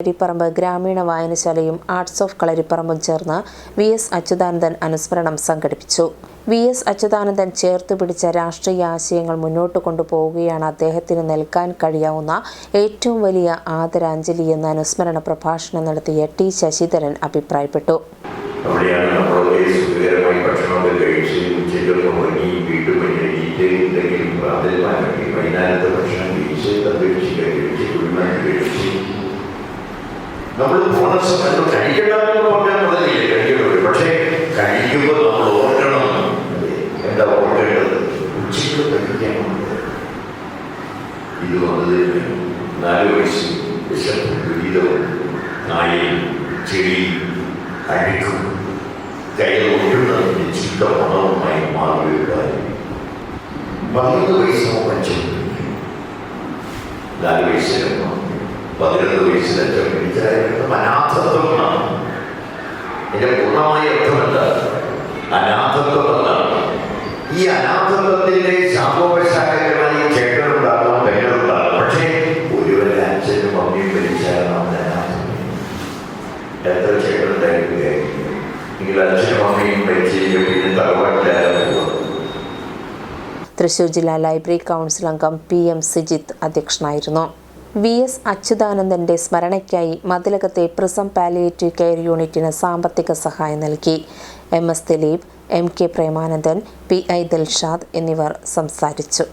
കളരിപ്പറമ്പ് ഗ്രാമീണ വായനശാലയും arts of കളരിപ്പറമ്പും ചേർന്ന് V S Achuthanandan അനുസ്മരണം സംഘടിപ്പിച്ചു. വി എസ് അച്യുതാനന്ദൻ ചേർത്ത് പിടിച്ച രാഷ്ട്രീയ ആശയങ്ങൾ മുന്നോട്ട് കൊണ്ടുപോവുകയാണ് അദ്ദേഹത്തിന് നൽകാൻ കഴിയാവുന്ന ഏറ്റവും വലിയ ആദരാഞ്ജലി എന്ന അനുസ്മരണ പ്രഭാഷണം നടത്തിയ ടി ശശിധരൻ അഭിപ്രായപ്പെട്ടു. ഉച്ചയ്ക്കൊക്കെ നമ്മൾ ബോണസ് കഴിക്കണ്ട എന്ന് പറഞ്ഞാൽ മുതലില്ല കഴിക്കുന്നത് പക്ഷേ കഴിക്കുമ്പോൾ നമ്മൾ ഓർക്കണം. എന്താ ഓർക്കേണ്ടത്? ഉച്ചയ്ക്ക് കഴിക്കാനുണ്ട് ഇത് വന്നതിന് നാല് വയസ്സ് വിശപ്പ് ദുരിതവും നായയും ചെടിയും അഴുക്കും കയ്യിൽ ഒട്ടുന്നതിന് ചീത്ത പണവുമായി മാറുകയുണ്ടായി പതിനൊന്ന് വയസ്സോ അച്ഛൻ. നാല് വയസ്സിലമ്മ പതിനൊന്ന് വയസ്സിൽ പൂർണമായ അർത്ഥമല്ല അനാഥത്വം ഈ അനാഥത്വത്തിന്റെ ശാപോപശാഖകളായി ചേട്ടനുണ്ടാകാം പേരുണ്ടാകണം പക്ഷേ ഒരുവന്റെ അച്ഛനും അമ്മയും അനാഥം. എത്ര ചേട്ടനുണ്ടായിരിക്കുകയായിരിക്കും അച്ഛനും അമ്മയും മരിച്ചിരിക്കും. പിന്നെ തൃശൂർ ജില്ലാ ലൈബ്രറി കൗൺസിൽ അംഗം പി എം സിജിത്ത് അധ്യക്ഷനായിരുന്നു. വി എസ് അച്യുതാനന്ദന്റെ സ്മരണയ്ക്കായി മതിലകത്തെ പ്രിസം പാലിയേറ്റീവ് കെയർ യൂണിറ്റിന് സാമ്പത്തിക സഹായം നൽകി. M S Dileep M K Premanandan P I Dilshad എന്നിവർ സംസാരിച്ചു.